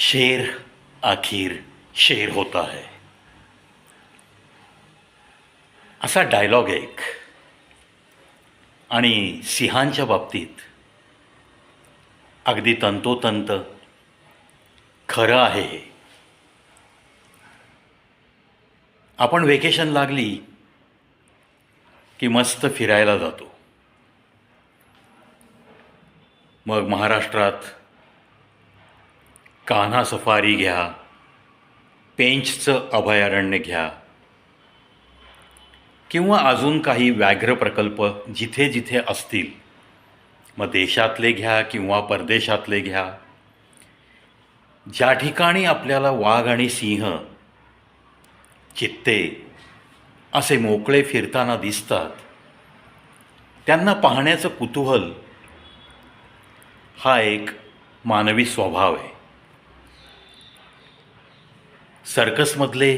शेर आखिर शेर होता है। असा डायलॉग एक आणि सिंहांच्या बाबतीत अगदी तंतोतंत खरं आहे हे. आपण वेकेशन लागली की मस्त फिरायला जातो. मग महाराष्ट्रात कान्हा सफारी घ्या. पेंचचं अभयारण्य घ्या. किंवा अजून काही व्याघ्र प्रकल्प जिथे जिथे असतील मग देशातले घ्या किंवा परदेशातले घ्या. ज्या ठिकाणी आपल्याला वाघ आणि सिंह चित्ते असे मोकळे फिरताना दिसतात त्यांना पाहण्याचं कुतूहल हा एक मानवी स्वभाव आहे. सर्कसमधले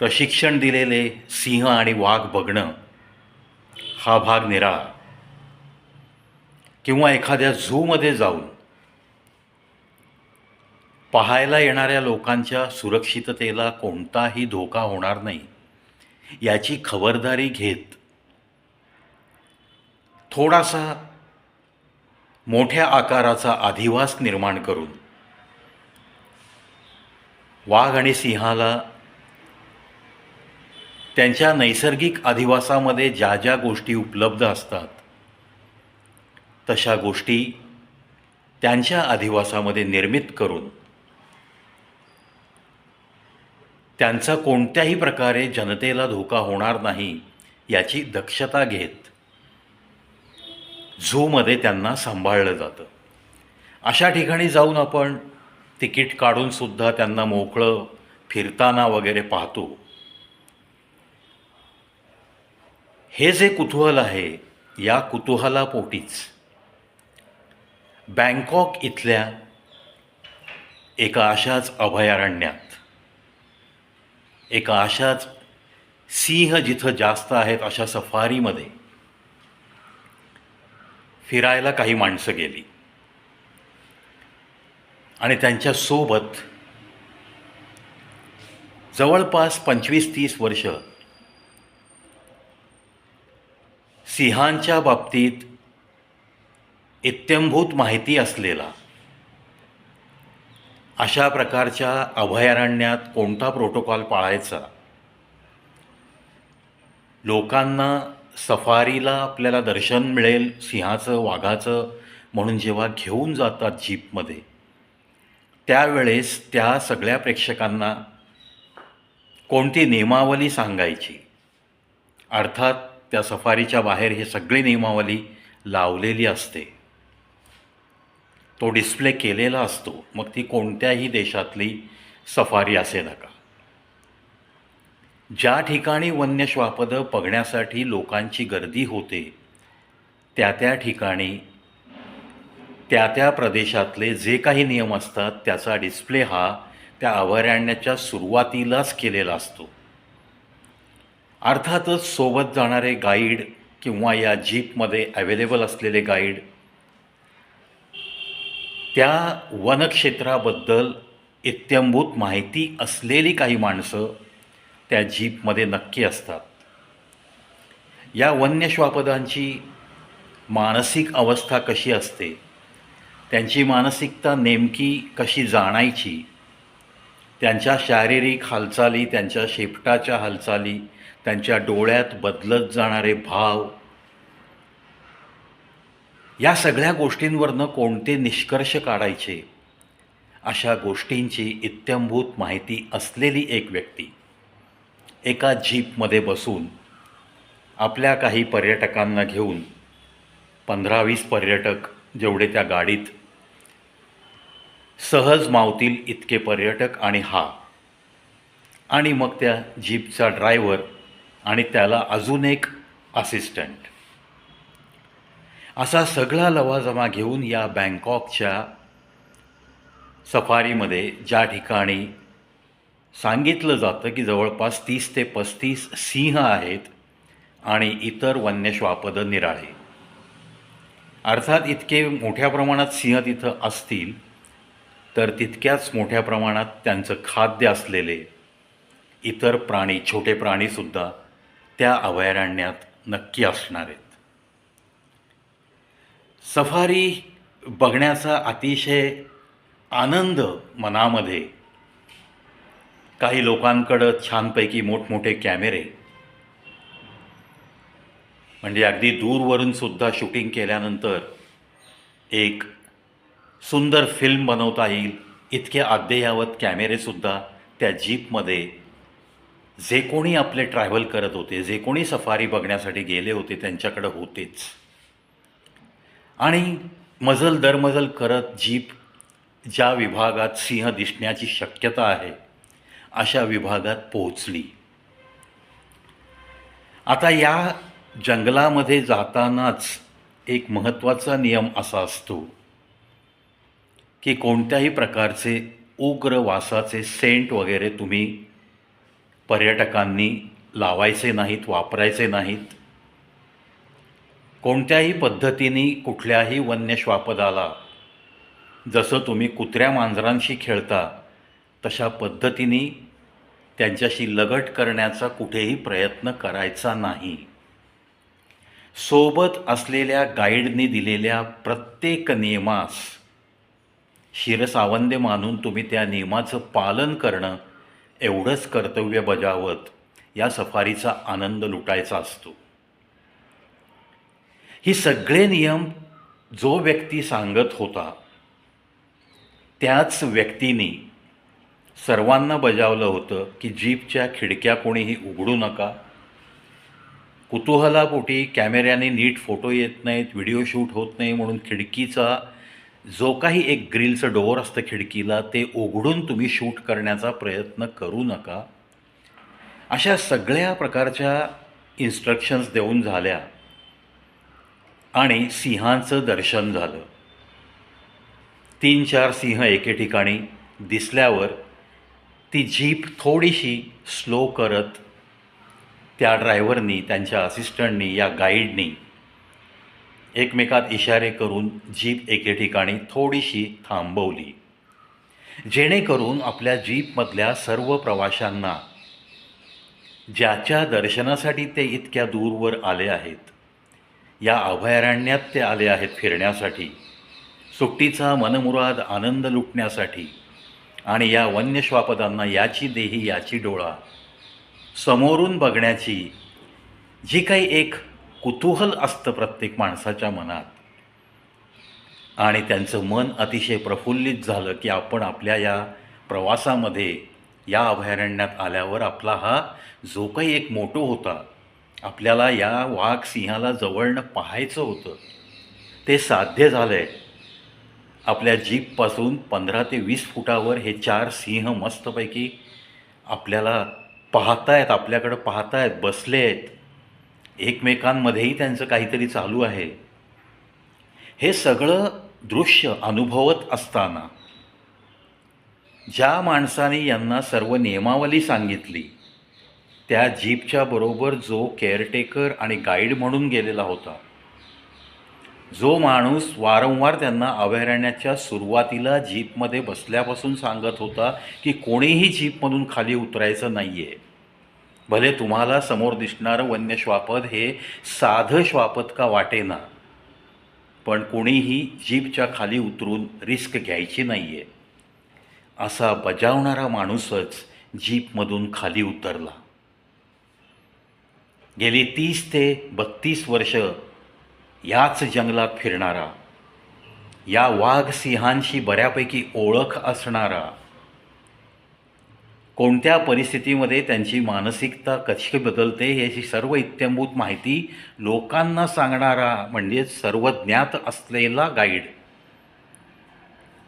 प्रशिक्षण दिलेले सिंह आणि वाघ बघणं हा भाग निराळा किंवा एखाद्या झूमध्ये जाऊन पाहायला येणाऱ्या लोकांच्या सुरक्षिततेला कोणताही धोका होणार नाही याची खबरदारी घेत थोडासा मोठ्या आकाराचा अधिवास निर्माण करून वाघ आणि सिंहाला त्यांच्या नैसर्गिक अधिवासामध्ये ज्या ज्या गोष्टी उपलब्ध असतात तशा गोष्टी त्यांच्या अधिवासामध्ये निर्मित करून त्यांचा कोणत्याही प्रकारे जनतेला धोका होणार नाही याची दक्षता घेत झूमध्ये त्यांना सांभाळलं जातं. अशा ठिकाणी जाऊन आपण तिकीट काढूनसुद्धा त्यांना मोकळं फिरताना वगैरे पाहतो. हे जे कुतूहल आहे या कुतूहलापोटीच बँकॉक इथल्या एका अशाच अभयारण्यात एका अशाच सिंह जिथं जास्त आहेत अशा सफारीमध्ये फिरायला काही माणसं गेली. आणि त्यांच्यासोबत जवळपास पंचवीस तीस वर्ष सिंहांच्या बाबतीत इत्यंभूत माहिती असलेला अशा प्रकारच्या अभयारण्यात कोणता प्रोटोकॉल पाळायचा? लोकांना सफारीला आपल्याला दर्शन मिळेल सिंहाचं वाघाचं म्हणून जेव्हा घेऊन जातात जीपमध्ये त्यावेळेस त्या सगळ्या प्रेक्षकांना कोणती नियमावली सांगायची? अर्थात त्या सफारीच्या बाहेर हे सगळी नियमावली लावलेली असते. तो डिस्प्ले केलेला असतो. मग ती कोणत्याही देशातली सफारी असे नका. ज्या ठिकाणी वन्य श्वापदं बघण्यासाठी लोकांची गर्दी होते त्या त्या ठिकाणी त्या त्या प्रदेशातले जे काही नियम असतात त्याचा डिस्प्ले हा त्या अभयारण्याच्या सुरुवातीलाच केलेला असतो. अर्थातच सोबत जाणारे गाईड किंवा या जीपमध्ये अवेलेबल असलेले गाईड त्या वनक्षेत्राबद्दल इत्यंभूत माहिती असलेली काही माणसं त्या जीपमध्ये नक्की असतात. या वन्य श्वापदांची मानसिक अवस्था कशी असते त्यांची मानसिकता नेमकी कशी जाणायची? त्यांच्या शारीरिक हालचाली त्यांच्या शेपटाच्या हालचाली त्यांच्या डोळ्यात बदलत जाणारे भाव या सगळ्या गोष्टींवरनं कोणते निष्कर्ष काढायचे? अशा गोष्टींची इत्यंभूत माहिती असलेली एक व्यक्ती एका जीपमध्ये बसून आपल्या काही पर्यटकांना घेऊन पंधरा वीस पर्यटक जेवढे त्या गाडीत सहज मावतील इतके पर्यटक आणि हा. आणि मग त्या जीपचा ड्रायव्हर आणि त्याला अजून एक असिस्टंट असा सगळा लवाजमा घेऊन या बँकॉकच्या सफारीमध्ये ज्या ठिकाणी सांगितलं जातं की जवळपास तीस ते पस्तीस सिंह आहेत आणि इतर वन्यश्वापदं निराळे. अर्थात इतके मोठ्या प्रमाणात सिंह तिथं असतील तर तितक्याच मोठ्या प्रमाणात त्यांचं खाद्य असलेले इतर प्राणी छोटे प्राणीसुद्धा त्या अभयारण्यात नक्की असणार आहेत. सफारी बघण्याचा अतिशय आनंद मनामध्ये काही लोकांकडं छानपैकी मोठमोठे कॅमेरे म्हणजे अगदी दूरवरून सुद्धा शूटिंग केल्यानंतर एक सुंदर फिल्म बनवता येईल. इतके अद्ययावत कॅमेरेसुद्धा त्या जीपमध्ये जे कोणी आपले ट्रॅव्हल करत होते जे कोणी सफारी बघण्यासाठी गेले होते त्यांच्याकडं होतेच. आणि मजल दरमजल करत जीप ज्या विभागात सिंह दिसण्याची शक्यता आहे अशा विभागात पोहोचली. आता या जंगलामध्ये जातानाच एक महत्त्वाचा नियम असा असतो. की कोणत्याही प्रकारचे उग्र वासाचे सेंट वगैरे तुम्ही पर्यटकांनी लावायचे नाहीत वापरायचे नाहीत. कोणत्याही पद्धतीने कुठल्याही वन्य श्वापदाला जसं तुम्ही कुत्र्या मांजरांशी खेळता तशा पद्धतीने त्यांच्याशी लगट करण्याचा कुठेही प्रयत्न करायचा नाही. सोबत असलेल्या गाईडने दिलेल्या प्रत्येक नियमास शिरसावंदे मानून तुम्ही त्या नियमाचं पालन करणं एवढंच कर्तव्य बजावत या सफारीचा आनंद लुटायचा असतो. ही सगळे नियम जो व्यक्ती सांगत होता त्याच व्यक्तीने सर्वांना बजावलं होतं की जीपच्या खिडक्या कोणीही उघडू नका. कुतूहलापोटी कॅमेऱ्याने नीट फोटो येत नाहीत व्हिडिओ शूट होत नाही म्हणून खिडकीचा जो काही एक ग्रिलचं डोअर असतं खिडकीला ते उघडून तुम्ही शूट करण्याचा प्रयत्न करू नका. अशा सगळ्या प्रकारच्या इन्स्ट्रक्शन्स देऊन झाल्या आणि सिंहाचं दर्शन झालं. तीन चार सिंह एके ठिकाणी दिसल्यावर ती जीप थोडीशी स्लो करत त्या ड्रायव्हरनी त्यांच्या असिस्टंटनी या गाईडनी एकमेकात इशारे करून जीप एके ठिकाणी थोडीशी थांबवली. जेणेकरून आपल्या जीपमधल्या सर्व प्रवाशांना ज्याच्या दर्शनासाठी ते इतक्या दूरवर आले आहेत या अभयारण्यात ते आले आहेत फिरण्यासाठी सुट्टीचा मनमुराद आनंद लुटण्यासाठी आणि या वन्यश्वापदांना याची देही याची डोळा समोरून बघण्याची जी काही एक कुतूहल असतं प्रत्येक माणसाच्या मनात. आणि त्यांचं मन अतिशय प्रफुल्लित झालं की आपण आपल्या या प्रवासामध्ये या अभयारण्यात आल्यावर आपला हा जो काही एक मोटो होता आपल्याला या वाघ सिंहाला जवळनं पाहायचं होतं. ते साध्य झालं आहे आपल्या जीपपासून पंधरा ते वीस फुटावर हे चार सिंह मस्तपैकी आपल्याला पाहतायत आपल्याकडं पाहतायत बसले आहेत एकमेकांमध्येही त्यांचं काहीतरी चालू आहे. हे सगळं दृश्य अनुभवत असताना ज्या माणसाने यांना सर्व नियमावली सांगितली त्या जीपच्या बरोबर जो केअरटेकर आणि गाईड म्हणून गेलेला होता. जो माणूस वारंवार त्यांना अभयारण्याच्या सुरुवातीला जीपमध्ये बसल्यापासून सांगत होता की कोणीही जीपमधून खाली उतरायचं नाही आहे भले तुम्हाला समोर दिसणारं वन्य श्वापद हे साधं श्वापद का वाटेना पण कोणीही जीपच्या खाली उतरून रिस्क घ्यायची नाही आहे असा बजावणारा माणूसच जीपमधून खाली उतरला. गेली तीस ते बत्तीस वर्ष याच जंगलात फिरणारा या वाघ सिंहांशी बऱ्यापैकी ओळख असणारा कोणत्या परिस्थितीमध्ये त्यांची मानसिकता कशी बदलते याची सर्व इत्यंभूत माहिती लोकांना सांगणारा म्हणजेच सर्व ज्ञात असलेला गाईड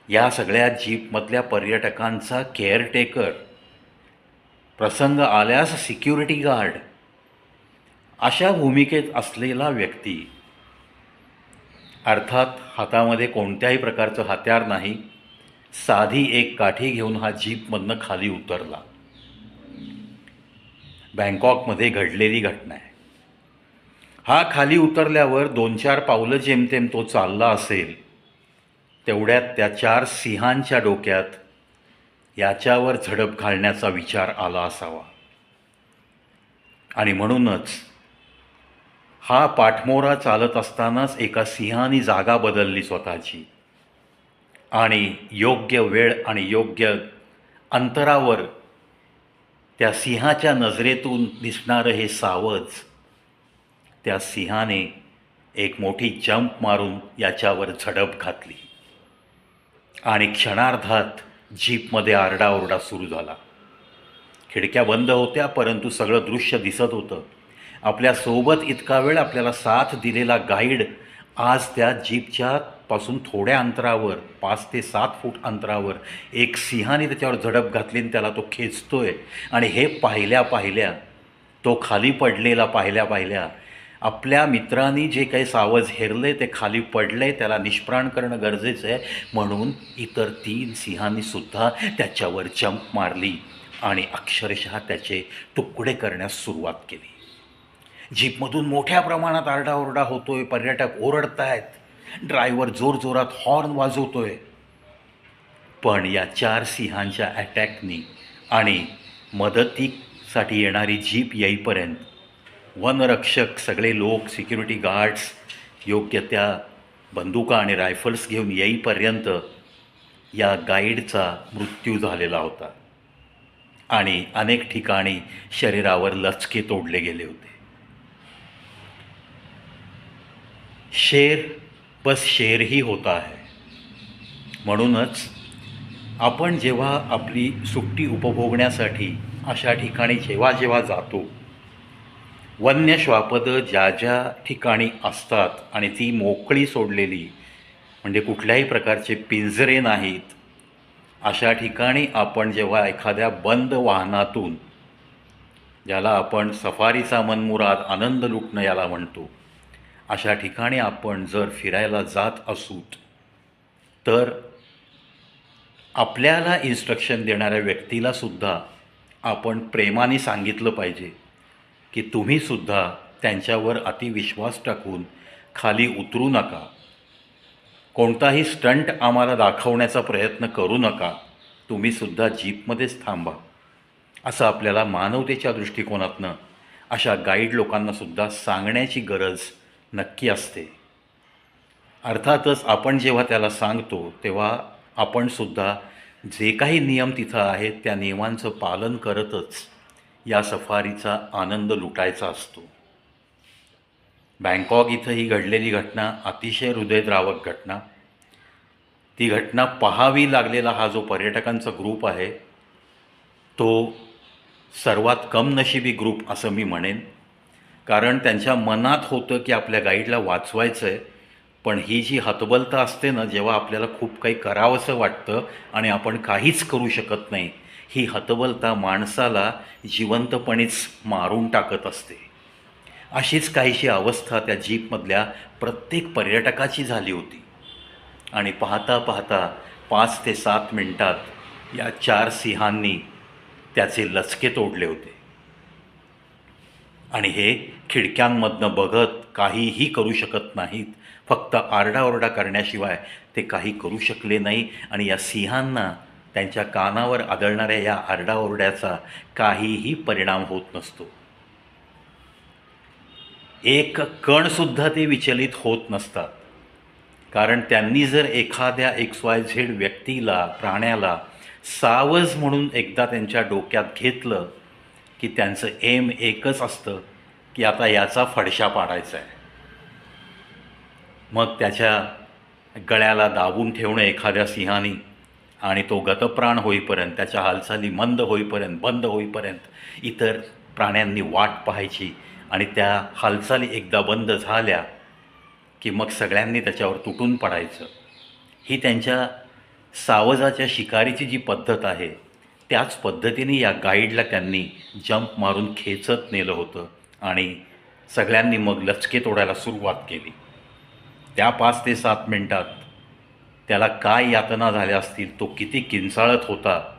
या सगळ्या जीपमधल्या पर्यटकांचा केअरटेकर प्रसंग आल्यास सिक्युरिटी गार्ड अशा भूमिकेत असलेला व्यक्ती. अर्थात हातामध्ये कोणत्याही प्रकारचं हत्यार नाही. साधी एक काठी घेऊन हा जीपमधनं खाली उतरला. बँकॉकमध्ये घडलेली घटना आहे. हा खाली उतरल्यावर दोन चार पावलं जेमतेम तो चालला असेल तेवढ्यात त्या चार सिंहांच्या डोक्यात याच्यावर झडप घालण्याचा विचार आला असावा. आणि म्हणूनच हा पाठमोरा चालत असतानाच एका सिंहाने जागा बदलली स्वतःची. आणि योग्य वेळ आणि योग्य अंतरावर त्या सिंहाच्या नजरेतून दिसणारं हे सावज त्या सिंहाने एक मोठी जंप मारून याच्यावर झडप घातली. आणि क्षणार्धात जीपमध्ये आरडाओरडा सुरू झाला. खिडक्या बंद होत्या परंतु सगळं दृश्य दिसत होतं. आपल्यासोबत इतका वेळ आपल्याला साथ दिलेला गाईड आज त्या जीपच्या पासून थोड्या अंतरावर पाच ते सात फूट अंतरावर एक सिंहाने त्याच्यावर झडप घातली आणि त्याला तो खेचतोय. आणि हे पाहिल्या पाहिल्या तो खाली पडलेला पाहिल्या पाहिल्या आपल्या मित्रांनी जे काही सावज हेरले ते खाली पडले त्याला निष्प्राण करणं गरजेचं आहे. म्हणून इतर तीन सिंहांनी सुद्धा त्याच्यावर जंप मारली आणि अक्षरशः त्याचे तुकडे करण्यास सुरुवात केली. जीपमधून मोठ्या प्रमाणात आरडाओरडा होतोय पर्यटक ओरडतायत. ड्रायव्हर जोरजोरात हॉर्न वाजवतोय. पण या चार सिंहांच्या अटॅकनी आणि मदतीसाठी येणारी जीप येईपर्यंत वनरक्षक सगळे लोक सिक्युरिटी गार्ड्स योग्य त्या बंदुका आणि रायफल्स घेऊन येईपर्यंत या गाईडचा मृत्यू झालेला होता आणि अनेक ठिकाणी शरीरावर लचके तोडले गेले होते. शेर बस शेर ही होता है। म्हणूनच आपण जेव्हा आपली सुट्टी उपभोगण्यासाठी अशा ठिकाणी जेव्हा जेव्हा जातो वन्य श्वापदं ज्या ज्या ठिकाणी असतात आणि ती मोकळी सोडलेली म्हणजे कुठल्याही प्रकारचे पिंजरे नाहीत अशा ठिकाणी आपण जेव्हा एखाद्या बंद वाहनातून ज्याला आपण सफारीचा मनमुराद आनंद लुटणं याला म्हणतो अशा ठिकाणी आपण जर फिरायला जात असूत तर आपल्याला इन्स्ट्रक्शन देणाऱ्या व्यक्तीला सुद्धा आपण प्रेमाने सांगितलं पाहिजे की तुम्हीसुद्धा त्यांच्यावर अतिविश्वास टाकून खाली उतरू नका. कोणताही स्टंट आम्हाला दाखवण्याचा प्रयत्न करू नका. तुम्हीसुद्धा जीपमध्येच थांबा. असं आपल्याला मानवतेच्या दृष्टिकोनातनं अशा गाईड लोकांनासुद्धा सांगण्याची गरज नक्की असते. अर्थातच आपण जेव्हा त्याला सांगतो तेव्हा आपणसुद्धा जे काही नियम तिथं आहेत त्या नियमांचं पालन करतच या सफारीचा आनंद लुटायचा असतो. बँकॉक इथं ही घडलेली घटना अतिशय हृदयद्रावक घटना. ती घटना पाहावी लागलेला हा जो पर्यटकांचा ग्रुप आहे तो सर्वात कमनशिबी ग्रुप असं मी म्हणेन. कारण त्यांच्या मनात होतं की आपल्या गाईडला वाचवायचं आहे पण ही जी हतबलता असते ना जेव्हा आपल्याला खूप काही करावंसं वाटतं आणि आपण काहीच करू शकत नाही ही हतबलता माणसाला जिवंतपणेच मारून टाकत असते. अशीच काहीशी अवस्था त्या जीपमधल्या प्रत्येक पर्यटकाची झाली होती. आणि पाहता पाहता पाच ते सात मिनटात या चार सिंहांनी त्याचे लचके तोडले होते. आणि हे खिडक्यांमधनं बघत काहीही करू शकत नाहीत. फक्त आरडाओरडा करण्याशिवाय ते काही करू शकले नाही आणि या सिंहांना त्यांच्या कानावर आदळणाऱ्या या आरडाओरड्याचा काहीही परिणाम होत नसतो. एक कणसुद्धा ते विचलित होत नसतात. कारण त्यांनी जर एखाद्या एक्स वाय झेड व्यक्तीला प्राण्याला सावज म्हणून एकदा त्यांच्या डोक्यात घेतलं की त्यांचं एम एकच असतं की आता याचा फडशा पाडायचा आहे मग त्याच्या गळ्याला दाबून ठेवणं एखाद्या सिंहानी आणि तो गतप्राण होईपर्यंत त्याच्या हालचाली मंद होईपर्यंत बंद होईपर्यंत इतर प्राण्यांनी वाट पाहायची आणि त्या हालचाली एकदा बंद झाल्या की मग सगळ्यांनी त्याच्यावर तुटून पडायचं. ही त्यांच्या सावजाच्या शिकारीची जी पद्धत आहे त्याच पद्धतीने या गाईडला त्यांनी जंप मारून खेचत नेलं होतं. आणि सगळ्यांनी मग लचके तोडायला सुरुवात केली. त्या पाच ते सात मिनटात त्याला काय यातना झाल्या असतील तो किती किंचाळत होता.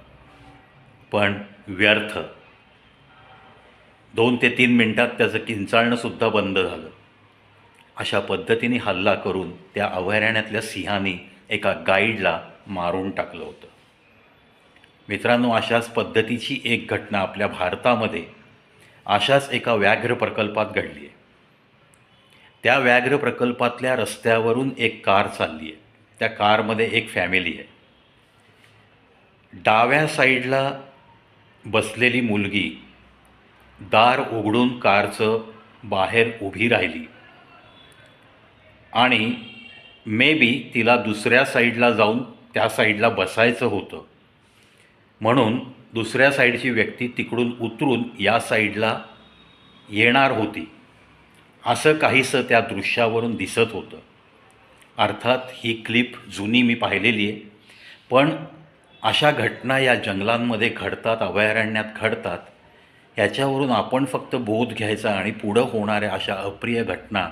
पण व्यर्थ. दोन ते तीन मिनटात त्याचं किंचाळणंसुद्धा बंद झालं. अशा पद्धतीने हल्ला करून त्या अभयारण्यातल्या सिंहाने एका गाईडला मारून टाकलं होतं. मित्रांनो अशाच पद्धतीची एक घटना आपल्या भारतामध्ये अशाच एका व्याघ्र प्रकल्पात घडली आहे त्या व्याघ्र प्रकल्पातल्या रस्त्यावरून एक कार चालली आहे त्या कारमध्ये एक फॅमिली आहे. डाव्या साईडला बसलेली मुलगी दार उघडून कारचं बाहेर उभी राहिली. आणि मे बी तिला दुसऱ्या साईडला जाऊन त्या साईडला बसायचं होतं. म्हणून दुसऱ्या साईडची व्यक्ती तिकडून उतरून या साईडला येणार होती. असं काहीसं त्या दृश्यावरून दिसत होतं. अर्थात ही क्लिप जुनी मी पाहिलेली आहे. पण अशा घटना या जंगलांमध्ये घडतात अभयारण्यात घडतात ह्याच्यावरून आपण फक्त बोध घ्यायचा आणि पुढं होणाऱ्या अशा अप्रिय घटना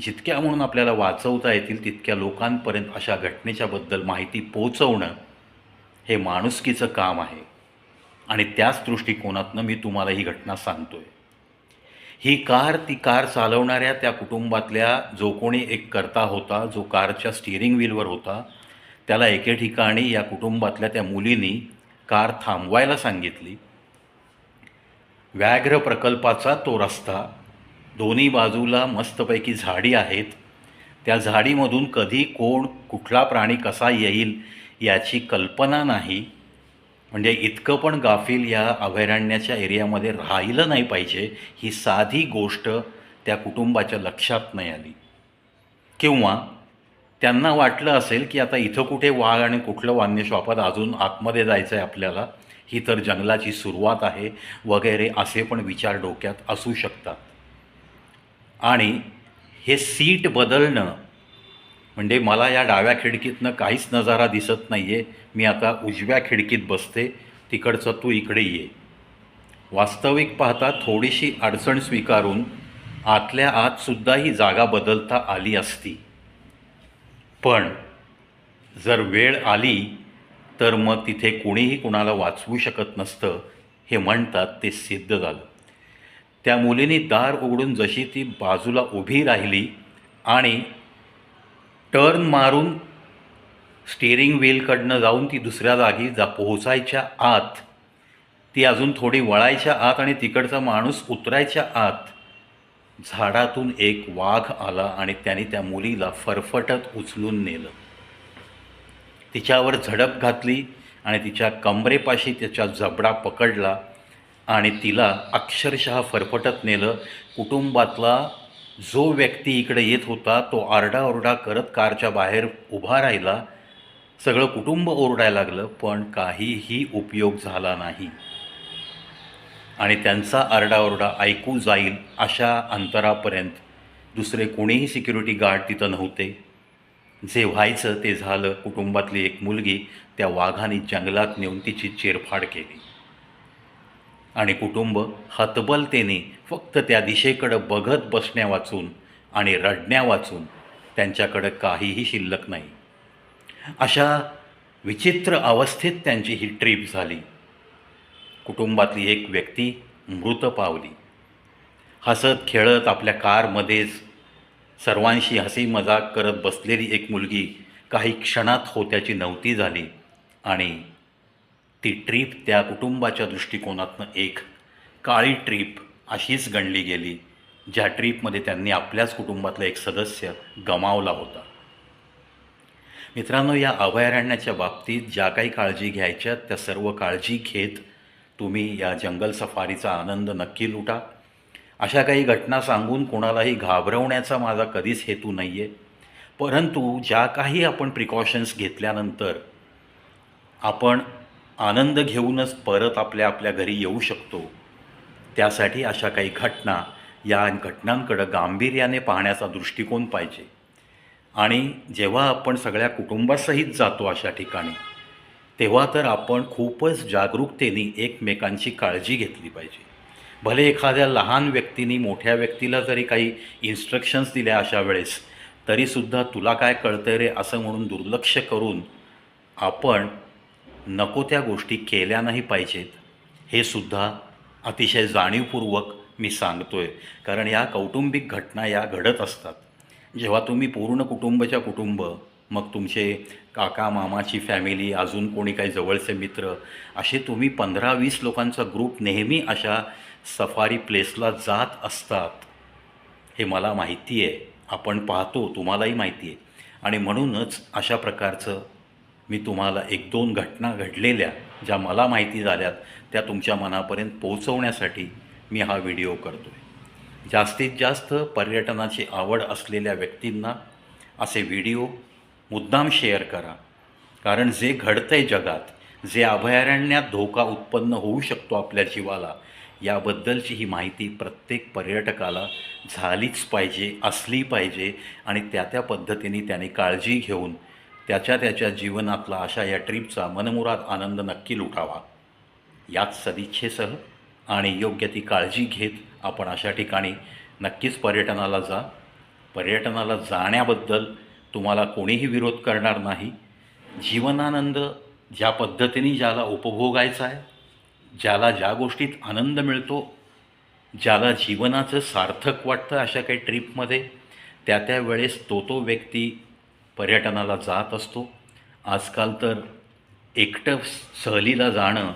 जितक्या म्हणून आपल्याला वाचवता येतील तितक्या लोकांपर्यंत अशा घटनेच्याबद्दल माहिती पोचवणं हे माणुसकीचं काम आहे. आणि त्याच दृष्टिकोनातनं मी तुम्हाला ही घटना सांगतो आहे ही कार ती कार चालवणाऱ्या त्या कुटुंबातल्या जो कोणी एक करता होता जो कारच्या स्टिअरिंग व्हीलवर होता त्याला एके ठिकाणी या कुटुंबातल्या त्या मुलीनी कार थांबवायला सांगितली. व्याघ्र प्रकल्पाचा तो रस्ता दोन्ही बाजूला मस्तपैकी झाडी आहेत. त्या झाडीमधून कधी कोण कुठला प्राणी कसा येईल याची कल्पना नाही. म्हणजे इतकं पण गाफील ह्या अभयारण्याच्या एरियामध्ये राहिलं नाही पाहिजे ही साधी गोष्ट त्या कुटुंबाच्या लक्षात नाही आली. किंवा त्यांना वाटलं असेल की आता इथं कुठे वाघ आणि कुठलं वान्य श्वापद अजून आतमध्ये जायचं आहे आपल्याला ही तर जंगलाची सुरुवात आहे वगैरे असे पण विचार डोक्यात असू शकतात. आणि हे सीट बदलणं म्हणजे मला या डाव्या खिडकीतनं काहीच नजारा दिसत नाही आहे मी आता उजव्या खिडकीत बसते. तिकडचं तू इकडे ये. वास्तविक पाहता थोडीशी अडचण स्वीकारून आतल्या आतसुद्धा ही जागा बदलता आली असती. पण जर वेळ आली तर मग तिथे कोणीही कुणाला वाचवू शकत नसतं हे म्हणतात ते सिद्ध झालं. त्या मुलीने दार उघडून जशी ती बाजूला उभी राहिली आणि टर्न मारून स्टिअरिंग व्हीलकडनं जाऊन ती दुसऱ्या जागी जा पोहोचायच्या आत. ती अजून थोडी वळायच्या आत आणि तिकडचा माणूस उतरायच्या आत. झाडातून एक वाघ आला आणि त्याने त्या मुलीला फरफटत उचलून नेलं. तिच्यावर झडप घातली आणि तिच्या कमरेपाशी त्याचा जबडा पकडला आणि तिला अक्षरशः फरफटत नेलं. कुटुंबातला जो व्यक्ती इकडे येत होता तो आरडाओरडा करत कारच्या बाहेर उभा राहिला. सगळं कुटुंब ओरडायला लागलं पण काहीही उपयोग झाला नाही. आणि त्यांचा आरडाओरडा ऐकू जाईल अशा अंतरापर्यंत दुसरे कोणीही सिक्युरिटी गार्ड तिथं नव्हते. जे व्हायचं ते झालं. कुटुंबातली एक मुलगी त्या वाघाने जंगलात नेऊन तिची चेरफाड केली. आणि कुटुंब हतबलतेने फक्त त्या दिशेकडं बघत बसण्या वाचून आणि रडण्या वाचून त्यांच्याकडं काहीही शिल्लक नाही. अशा विचित्र अवस्थेत त्यांची ही ट्रीप झाली. कुटुंबातली एक व्यक्ती मृत पावली. हसत खेळत आपल्या कारमध्येच सर्वांशी हसी मजाक करत बसलेली एक मुलगी काही क्षणात होत्याची नव्हती झाली आणि ती ट्रीप त्या कुटुंबाच्या दृष्टिकोनातनं एक काळी ट्रीप अशीच गणली गेली ज्या ट्रीपमध्ये त्यांनी आपल्याच कुटुंबातला एक सदस्य गमावला होता. मित्रांनो या अभयारण्याच्या बाबतीत ज्या काही काळजी घ्यायच्या त्या सर्व काळजी घेत तुम्ही या जंगल सफारीचा आनंद नक्की लुटा. अशा काही घटना सांगून कोणालाही घाबरवण्याचा माझा कधीच हेतू नाही आहे परंतु ज्या काही आपण प्रिकॉशन्स घेतल्यानंतर आपण आनंद घेऊनच परत आपल्या आपल्या घरी येऊ शकतो त्यासाठी अशा काही घटना या घटनांकडं गांभीर्याने पाहण्याचा दृष्टिकोन पाहिजे. आणि जेव्हा आपण सगळ्या कुटुंबासहित जातो अशा ठिकाणी तेव्हा तर आपण खूपच जागरूकतेने एकमेकांची काळजी घेतली पाहिजे. भले एखाद्या लहान व्यक्तीने मोठ्या व्यक्तीला जरी काही इन्स्ट्रक्शन्स दिल्या अशा वेळेस तरीसुद्धा तुला काय कळतं रे असं म्हणून दुर्लक्ष करून आपण नको त्या गोष्टी केल्या नाही पाहिजेत. हे सुद्धा अतिशय जाणीवपूर्वक मी सांगतो आहे कारण या कौटुंबिक घटना या घडत असतात. जेव्हा तुम्ही पूर्ण कुटुंबच्या कुटुंब मग तुमचे काका मामाची फॅमिली अजून कोणी काही जवळचे मित्र असे तुम्ही पंधरा वीस लोकांचा ग्रुप नेहमी अशा सफारी प्लेसला जात असतात. हे मला माहिती आहे. आपण पाहतो तुम्हालाही माहिती आहे. आणि म्हणूनच अशा प्रकारचं मी तुम्हाला एक दोन घटना घडलेल्या ज्या मला माहिती झाल्यात त्या तुमच्या मनापर्यंत पोहोचवण्यासाठी मी हा व्हिडिओ करतो आहे जास्तीत जास्त पर्यटनाची आवड असलेल्या व्यक्तींना असे व्हिडिओ मुद्दाम शेअर करा. कारण जे घडतं आहे जगात जे अभयारण्यात धोका उत्पन्न होऊ शकतो आपल्या जीवाला याबद्दलची ही माहिती प्रत्येक पर्यटकाला झालीच पाहिजे असली पाहिजे आणि त्या त्या पद्धतीने त्याने काळजी घेऊन त्याच्या त्याच्या जीवनातला अशा या ट्रीपचा मनमुराद आनंद नक्की लुटावा. याच सदिच्छेसह आणि योग्य ती काळजी घेत आपण अशा ठिकाणी नक्कीच पर्यटनाला जा. पर्यटनाला जाण्याबद्दल तुम्हाला कोणीही विरोध करणार नाही. जीवनानंद ज्या पद्धतीने ज्याला उपभोगायचा आहे ज्याला ज्या गोष्टीत आनंद मिळतो ज्याला जीवनाचं सार्थक वाटतं अशा काही ट्रीपमध्ये त्या त्या वेळेस तो तो व्यक्ती पर्यटनाला जात असतो. आजकाल तर एकटं सहलीला जाणं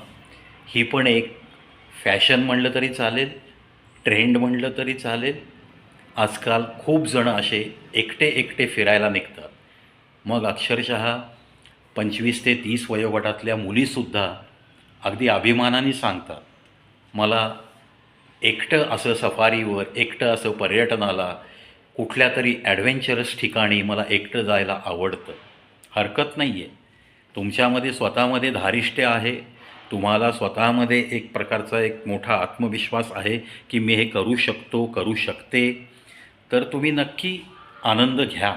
ही पण एक फॅशन म्हणलं तरी चालेल ट्रेंड म्हणलं तरी चालेल. आजकाल खूप जणं असे एकटे एकटे फिरायला निघतात. मग अक्षरशः पंचवीस ते तीस वयोगटातल्या मुलीसुद्धा अगदी अभिमानाने सांगतात मला एकटं असं सफारीवर एकटं असं पर्यटनाला कुठल्या तरी ॲडव्हेंचरस ठिकाणी मला एकटं जायला आवडतं. हरकत नाही आहे तुमच्यामध्ये स्वतःमध्ये धारिष्ट्य आहे. तुम्हाला स्वतःमध्ये एक प्रकारचा एक मोठा आत्मविश्वास आहे की मी हे करू शकतो करू शकते. तर तुम्ही नक्की आनंद घ्या.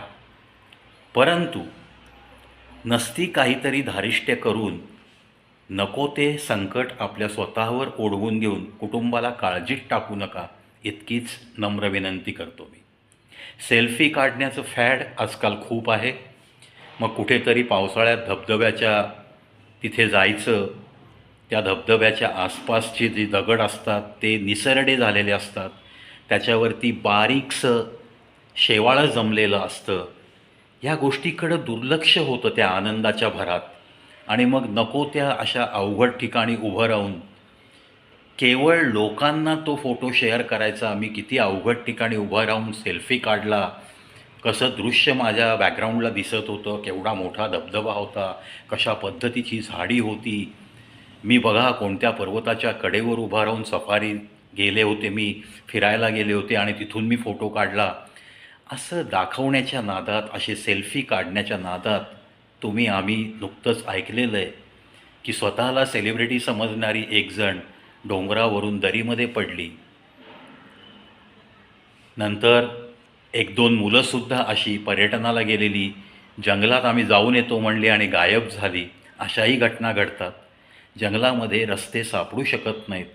परंतु नसती काहीतरी धारिष्ट्य करून नको ते संकट आपल्या स्वतःवर ओढवून घेऊन कुटुंबाला काळजीत टाकू नका. इतकीच नम्र विनंती करतो मी. सेल्फी काढण्याचं फॅड आजकाल खूप आहे. मग कुठेतरी पावसाळ्यात धबधब्याच्या तिथे जायचं त्या धबधब्याच्या आसपासचे जे दगड असतात ते निसरडे झालेले असतात. त्याच्यावरती बारीकसं शेवाळं जमलेलं असतं. ह्या गोष्टीकडं दुर्लक्ष होतं त्या आनंदाच्या भरात. आणि मग नको त्या अशा अवघड ठिकाणी उभं राहून केवळ लोकांना तो फोटो शेअर करायचा मी किती अवघड ठिकाणी उभं राहून सेल्फी काढला कसं दृश्य माझ्या बॅकग्राऊंडला दिसत होतं केवढा मोठा धबधबा होता कशा पद्धतीची झाडी होती. मी बघा कोणत्या पर्वताच्या कडेवर उभा राहून सफारी गेले होते मी फिरायला गेले होते आणि तिथून मी फोटो काढला. असं दाखवण्याच्या नादात असे सेल्फी काढण्याच्या नादात तुम्ही आम्ही नुकतंच ऐकलेलं आहे की स्वतःला सेलिब्रिटी समजणारी एकजण डोंगरावरून दरीमध्ये पडली. नंतर एक दोन मुलंसुद्धा अशी पर्यटनाला गेलेली जंगलात आम्ही जाऊन येतो म्हणली आणि गायब झाली अशाही घटना घडतात. जंगलामध्ये रस्ते सापडू शकत नाहीत.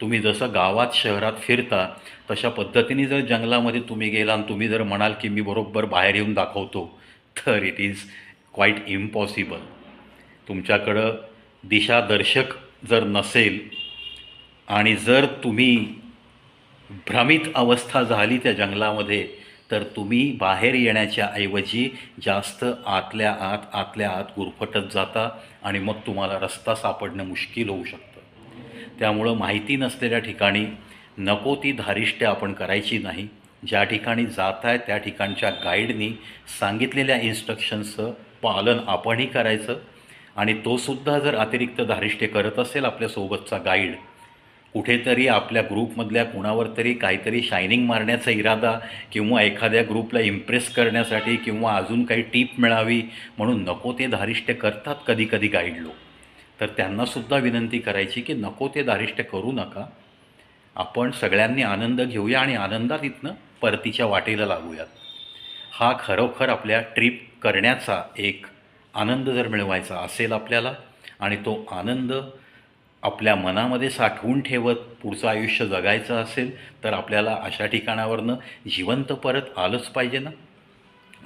तुम्ही जसं गावात शहरात फिरता तशा पद्धतीने जर जंगलामध्ये तुम्ही गेला आणि तुम्ही जर म्हणाल की मी बरोबर बाहेर येऊन दाखवतो तर इट इज क्वाईट इम्पॉसिबल तुमच्याकडं दिशादर्शक जर नसेल आणि जर तुम्ही भ्रमित अवस्था झाली त्या जंगलामध्ये तर तुम्ही बाहेर येण्याच्या ऐवजी जास्त आतल्या आत आतल्या आत गुरफटत जाता आणि मग तुम्हाला रस्ता सापडणं मुश्किल होऊ शकतं. त्यामुळं माहिती नसलेल्या ठिकाणी नको ती धारिष्ट्य आपण करायची नाही. ज्या ठिकाणी जात आहे त्या ठिकाणच्या गाईडनी सांगितलेल्या इन्स्ट्रक्शन्सचं पालन आपणही करायचं आणि तोसुद्धा जर अतिरिक्त धारिष्ट्य करत असेल आपल्यासोबतचा गाईड कुठेतरी आपल्या ग्रुपमधल्या कुणावर तरी काहीतरी शायनिंग मारण्याचा इरादा किंवा एखाद्या ग्रुपला इम्प्रेस करण्यासाठी किंवा अजून काही टीप मिळावी म्हणून नको ते धारिष्ट्य करतात कधी कधी गाईड लोक. तर त्यांनासुद्धा विनंती करायची की नको ते धारिष्ट्य करू नका. आपण सगळ्यांनी आनंद घेऊया आणि आनंदात इथनं परतीच्या वाटेला लागूयात. हा खरोखर आपल्या ट्रीप करण्याचा एक आनंद जर मिळवायचा असेल आपल्याला आणि तो आनंद आपल्या मनामध्ये साठवून ठेवत पुढचं आयुष्य जगायचं असेल तर आपल्याला अशा ठिकाणावरनं जिवंत परत आलंच पाहिजे ना?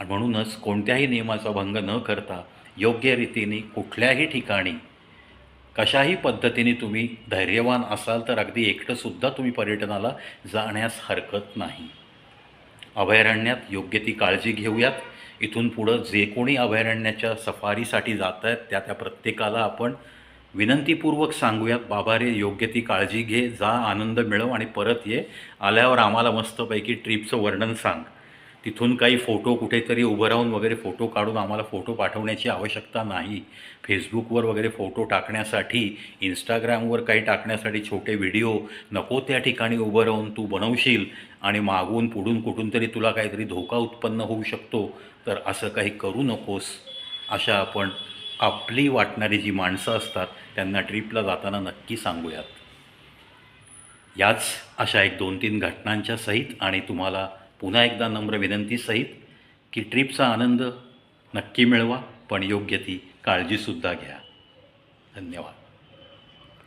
आणि म्हणूनच कोणत्याही नियमाचा भंग न करता योग्य रीतीने कुठल्याही ठिकाणी कशाही पद्धतीने तुम्ही धैर्यवान असाल तर अगदी एकटंसुद्धा तुम्ही पर्यटनाला जाण्यास हरकत नाही. अभयारण्यात योग्य ती काळजी घेऊयात. इथून पुढं जे कोणी अभयारण्याच्या सफारीसाठी जात आहेत त्या त्या प्रत्येकाला आपण विनंतीपूर्वक सांगूयात बाबा रे योग्य ती काळजी घे जा आनंद मिळव आणि परत ये. आल्यावर आम्हाला मस्तपैकी ट्रिपचं वर्णन सांग. तिथून काही फोटो कुठेतरी उभं राहून वगैरे फोटो काढून आम्हाला फोटो पाठवण्याची आवश्यकता नाही. फेसबुकवर वगैरे फोटो टाकण्यासाठी इंस्टाग्रामवर काही टाकण्यासाठी छोटे व्हिडिओ नको त्या ठिकाणी उभं राहून तू बनवशील आणि मागून पुढून कुठून तरी तुला काहीतरी धोका उत्पन्न होऊ शकतो. तर असं काही करू नकोस. अशा आपण आपली वाटणारी जी माणसं असतात त्यांना ट्रिपला जाताना नक्की सांगूयात. याच अशा एक दोन तीन घटनांच्या सहित आणि तुम्हाला पुन्हा एकदा नम्र विनंतीसहित की ट्रिपचा आनंद नक्की मिळवा पण योग्य ती काळजीसुद्धा घ्या. धन्यवाद.